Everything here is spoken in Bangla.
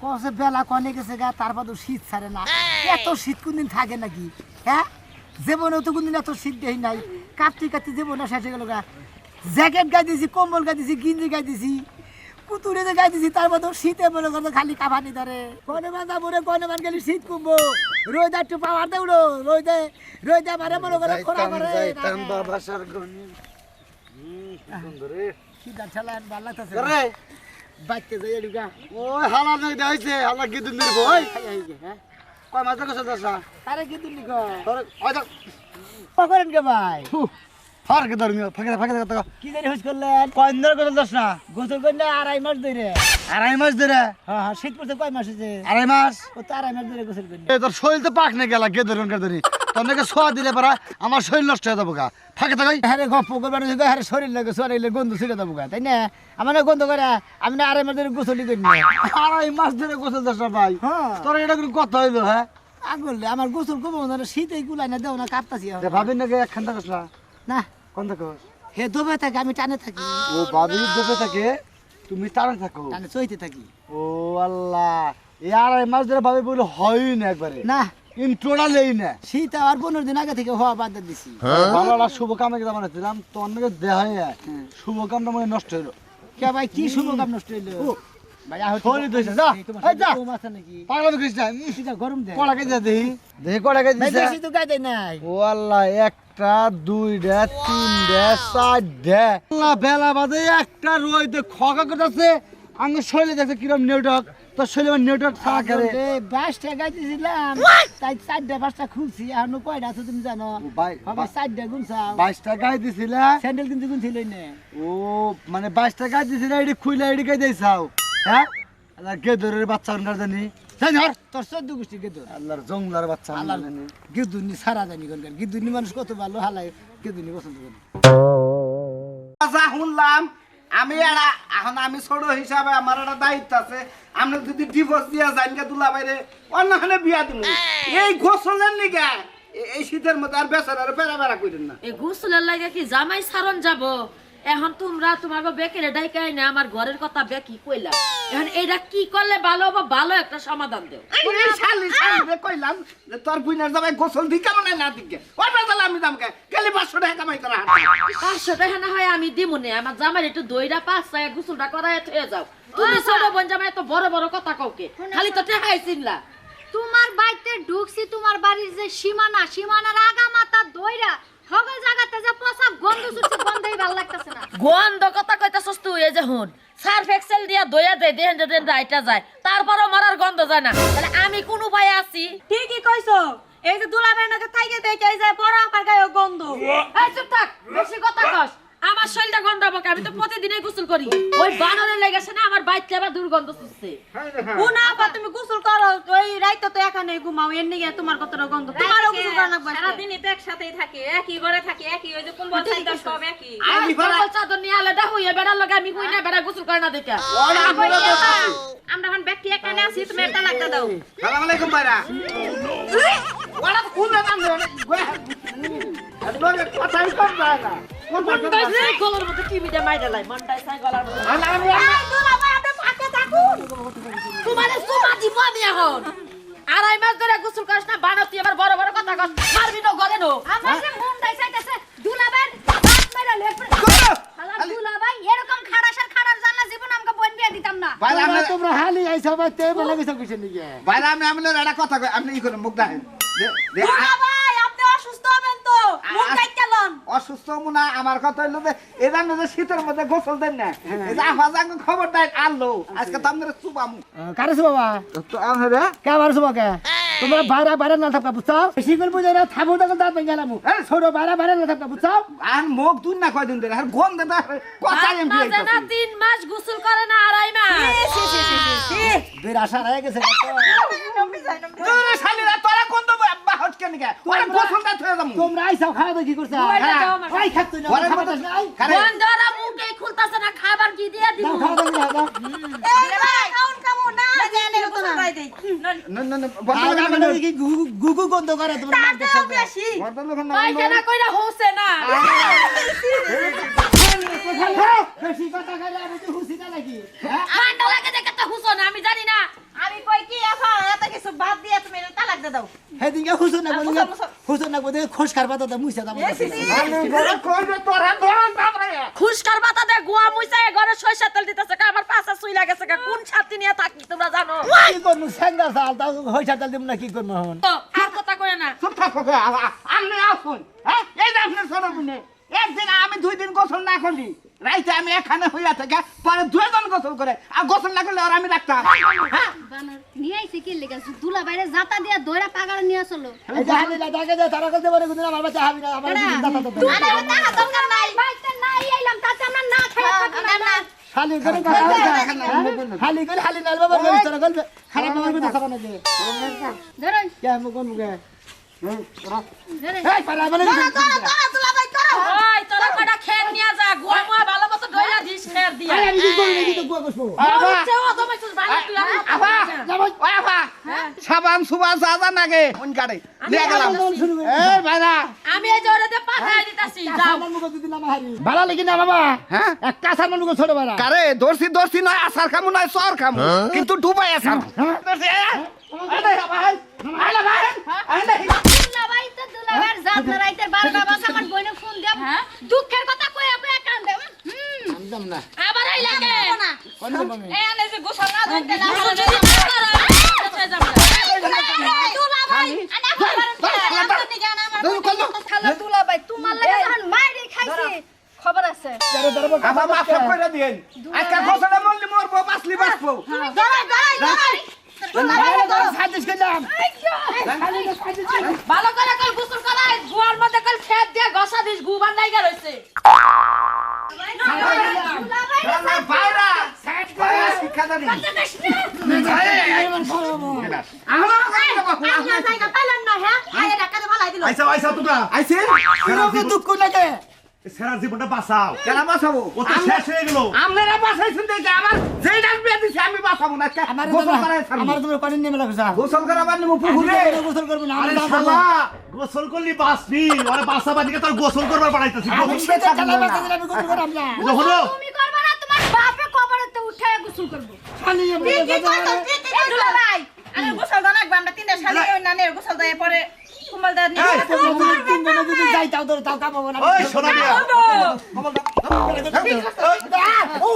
কসে বেলা কনে গেছে গা তারপর তো শীত ছাড়ে না। এত শীত কোনদিন থাকে নাকি? হ্যাঁ? জীবনেও তো কোনদিন এত শীত দেই নাই। কাঁপতে কাঁপতে জীবনে শেষ হয়ে গেল গা। জ্যাকেট গাই দিছি কম্বল গাই দিছি গিঞ্জি গাই দিছি কুতুরে যে গাই দিছি তারপর তো শীতে মনে করতো খালি কাঁপানি ধরে। কনে মান যাব রে কনে মান গেলি শীত কমবো রোদ একটু পাওয়ার দেউড়ো রোদে রোদে মারে মনে করে খোরা করে যাইতাম বাবাসার গনি ভালো লাগতেছে। রে! বাইতে যাই এডুকা ওই হালা নই দেখাইছে হালা কি দিন দিন বই হ্যাঁ কয় মাছ কসে দশা? আরে ওই পকড়েন কে ভাই? ফার কে ধর্মি ফাকে ফাকে কথা কি। জানি হুস করলেন? কয় দিন কসে দশা গোসল করলে আড়াই মাস ধরে। আড়াই মাস ধরে? হ্যাঁ হ্যাঁ শীত পড়ছে কয় মাস হয়েছে? আড়াই মাস? ও তো আড়াই মাস ধরে গোসল করলে এ তোর শরীর তো পাক না গেলা কে ধরুন কে ধরি তোর নাকি সোয়া দিলে পারা আমার শরীর নষ্ট হয়ে যাব গা ফাঁকে থাকাই হ্যাঁ রে গপ্প করবার হ্যাঁ শরীর লাগে শরীরে গন্ধ ছিঁড়ে দেবো গা তাই না? আমার না গন্ধ করে আমি না আড়াই মাস ধরে গোসলই করি না। আড়াই মাস ধরে গোসল দশা ভাই? হ্যাঁ। তোর এটা কোনো কথা হইল হ্যাঁ? আগলে আমার গোসল করব না শীত এই গুলাই না দেও না কাঁপতাছি এখন। যে ভাবি নাকি একখান থাকসলা না। হে দোবে থাকে আমি টানে থাকি। ও দেবে থাকে তুমি তারে থাকো। টানে চইতে থাকি। ও আল্লাহ। এই আড়াই মাস ধরে ভাবি বলে হয়ই না একবারে। না। ইন্ট্রোটা না। শীত আর পনেরো দিন আগে থেকে হওয়া বাদ দিছি। ভালো শুভ কামে গেলাম বানাচ্ছিলাম তো অন্যকে দেহ শুভ কামটা মনে নষ্ট হইল। কে ভাই কি শুভ কাম নষ্ট গরম দেয়। কড়া কেজি কড়া কেজি তো দেয় নাই। ও আল্লাহ একটা দুইটা তিনটা চারটা বেলা বাদে একটা রই দে খকা করতেছে। আঙ্গুর শরীরে দেখছে কিরম নেটওয়ার্ক। তোর শরীরে নেটওয়ার্ক ছাড়া করে। আসলে বাইশটা গাইতেছিলাম। তাই চারটা পাঁচটা খুলছি। আর কয়টা আছে তুমি জানো? ও ভাই বাবা চারটা গুনছাও। বাইশটা গাই দিছিলে স্যান্ডেল কিন্তু গুনছিল না। ও মানে বাইশটা গাই দিছিলে এটি খুইলে এটি গাই দিয়েছাও হ্যাঁ গেদরের বাচ্চা জানি। জানি তোর চোদ্দ গোষ্ঠী গেদর। আল্লাহর জংলার বাচ্চা আল্লাহ আনকার জানি। গেদুনি সারা জানি কোনকার গেদুনি মানুষ কত ভালো হালায় গেদুনি পছন্দ করে। আচ্ছা শুনলাম আমি এরা এখন আমি ছোট হিসাবে আমার একটা দায়িত্ব আছে। আপনি যদি ডিভোর্স দিয়া যান গে দুলা বাইরে অন্যখানে বিয়া দিন এই গোসলের নিগা এই শীতের মধ্যে আর বেচারা বেড়া বেড়া করেন না। এই গুসলের লাগে কি জামাই সারন যাব? এখন তোমরা তোমার বেকেরে ডাইকাই না আমার ঘরের কথা বেকি কইলা। এখন এইটা কি করলে ভালো হবে? ভালো একটা সমাধান দেও। এই শালি শালি কইলাম যে তোর বুইনার যাবে গোসল দি কেমন না দিকে। ওই বেজালে আমি দাম কে গেলি পাঁচশো টাকা কামাই করা হাত পাঁচশো টাকা না হয় আমি দিব নে। আমার জামাই একটু দইরা পাঁচ গুসলটা করায় থয়ে যাও। তুমি ছোট বোন জামাই এত বড় বড় কথা কাউকে খালি তো টেকাই চিনলা। তোমার বাড়িতে ঢুকছি তোমার বাড়ির যে সীমানা সীমানার আগা মাথা দইরা সকল জায়গাতে যে পচা গন্ধ ছুটছে ভালো লাগতেছে না। গন্ধ কথা কইতাছস তুই এই যে হুন। সার্ফ এক্সেল দিয়া দইয়া দেয় দেহেন দেন রাইটা যায়। তারপরও মারার গন্ধ যায় না। তাহলে আমি কোন উপায়ে আছি? ঠিকই কইছো। এই যে দুলাবের নাকি থাইকে দেখে এই যে বড় আপার গায়ে গন্ধ। এই চুপ থাক বেশি কথা কস। আমার শরীরটা গন্ধাবো আমি তো প্রতিদিনই গোসল করি। ওই বানরের লেগেছে না আমার বাইক লেবা দুর্গন্ধ ছুটছে উনা আপা তুমি গোসল করো। ওই রাইতে তো এখানে ঘুমাও এর নিগে তোমার কতটা গন্ধ। তোমারও গোসল করা লাগবে আজকে। সারাদিনই তো একসাথেই থাকে একই ঘরে থাকে একই ওই যে কোন বল চাইতে সব একই। আমি কম্বল চাদর নিয়ে আলাদা হইয়া বেড়ার লগে আমি হই না বেড়া গোসল করে না দেখে। আমরা এখন ব্যক্তি এখানে আছি তুমি একটা লাগতে দাও। সালাম আলাইকুম ভাইরা। ওরা খুলে না কথাই কম যায় না। আমি তোমারে সুমা দিব আমি এখন। আড়াই মাস ধরে গোসল করিস না বানাতি এবার বড় বড় কথা কস। মারবি না ঘরে নো। আমার যে মনটাই চাইতেছে দুলাবের হাত মেরে লেপড়ে শালা দুলাভাই এরকম খাড়াসার খাড়ার জানলা জীবন আমাকে বোন বিয়ে দিতাম না। ভাইরা তোমরা আমি তোমরা হালি আইসা ভাই তে বলে গেছো কিছু নিকে ভাইরা আমি আমলে একটা কথা কই আপনি ই করেন? মুখ দেখেন দে- আ- দুলাভাই আপনি অসুস্থ হবেন তো মুখ আ- কাইটালন অসুস্থ মুনা আমার কথা হইল যে এদান যে শীতের মধ্যে গোসল দেন না? এই যে আফাজাঙ্গ খবর দেয় আনলো আজকে তো আপনার চুপামু কারেছো বাবা তো আমি রে কে মারছো বাকে তোমরা বাইরে বাইরে না থাকা বুঝছাও? বেশি করে বুঝাই না থাকব তখন দাঁত ভেঙে গেলাম। ছোট বাইরে বাইরে না থাকা বুঝছাও? আর মুখ দুন না কয়দিন ধরে আর কথা না তিন মাস গোসল করে না আড়াই মাস। বের রয়ে গেছে তোরে শালিরা তোরা গন্ধ বাহট কেন গে ওরা গোসলটা থয়ে যামু তোমরা আইসাও খাওয়া দেখি করছে? ওই খাচ্ছ না ঘরের খাবার মধ্যে- দাস নাই। কারে বন্ধরা মুখে খুলতাছে না খাবার কি দিয়ে দিব? খাওয়া দেখি দাও। দাও এই ভাই কাউন কামু না জানে তো না না। না। না বন্ধ আর করে আমরা না দেখি গুগু গুগু গন্ধ করে তোমরা নাম দেখছ বেশি। বন্ধ লোক না পায়খানা কইরা হোসে না। বেশি কথা কইলে আমি তো হুসি না নাকি। হ্যাঁ। লাগে হুসো না আমি জানি না। কই কি না বলি না বলি দাম খুশ গোয়া ঘরে তেল দিতেছে কা আমার সুই কোন ছাতি নিয়ে থাকি তোমরা জানো কি করমু সেঙ্গা সাল তেল দিম না কি করমু আর কথা কই না চুপ থাকো আসুন হ্যাঁ এই একদিন আমি দুই দিন গোসল না করলি। রাইতে আমি এখানে হইয়া থেকে পরে দুইজন গোসল করে আর গোসল না করলে আর আমি রাখতাম হ্যাঁ? বানর নিয়ে আইছে কি লেগে? দুলা বাইরে জাতা দিয়া দইরা পাগাড় নিয়ে আসলো। এই যে না দেখে যে তারা করতে পারে কিন্তু আমার বাচ্চা হাবি না আমার টাকা দরকার নাই। বাইতে নাই তাতে আমরা না খাই থাকি না করে হালি করে নাল বাবা করে তোরা গল্প। খারাপ আমার কথা খাবার না যে ধরুন। কে আমি কোন মুখে। ধরুন। এই পালা বলে ওই তোরা কটা খেত নিয়ে যা গোয়া মুয়া ভালো মতো ডইলা দিস খের দিয়া। আরে আমি কি করি নাকি তো গুয়া কসবো হচ্ছে ও তো মাইছিস ভালো তুই আফা ওই আফা সাবান সুবান সাজা নাগে কোন গাড়ি? নিয়ে গেলাম। এই ভাইরা। আমি এই যে ওরে পাঠাই দিতাছি যাও। আমার মুখে দিদি নাম হারি। ভালো লাগি না বাবা? হ্যাঁ? এক কাঁচার মুখে ছোট বাড়া কারে? দর্শি দর্শি নয় আসার কামু নয় সর কামু কিন্তু ডুবাই আসার দর্শি আরে ভাই আরে ভাই। আরে দুলা বাইতে দুলা জাত রাইতে 12টা বাজে আমার বইনে ফোন দুঃখের কথা কই আপনি কান্দে হুম। জাম না। আবার এই লাগে কোন? দিন মনে এই আনে যে গোসল না দিতে না যদি কোথায় যাব? দুলা ভাই আনা খালা। দুলা ভাই। তোমার লাগে যখন মাইরে খাইছি খবর আছে? মাফ আজকে গোসলে মরলি মরবো বাঁচলি বাঁচবো। দুঃখ লাগে সেরা জীবনটা বাঁচাও। কেন বাঁচাবো? ও তো শেষ হয়ে গেল। আপনারা বাঁচাইছেন দেখে আমার যেই ডাক বিয়ে দিছে আমি বাঁচাবো না। আমার গোসল করাই আমার তোমার পানি নেমে লাগছে গোসল করাবার নেব পুকুরে। গোসল করব না আরে শালা গোসল করলি বাঁচবি। আরে বাঁচা দিকে তোর গোসল করবার বাড়াইতেছি চালাই বাঁচা আমি গোসল করাম না। তুমি করবে না তোমার বাপে কবরেতে করব? খালি আমি দুলা ভাই আরে গোসল দাও না আমরা তিনটা শালি ওই নানের গোসল দেয় পরে কুমাল দা নিয়ে তিন জনে যদি যাই তাও ধরে তাও কামাবো না। ওই সোনা মিয়া। ও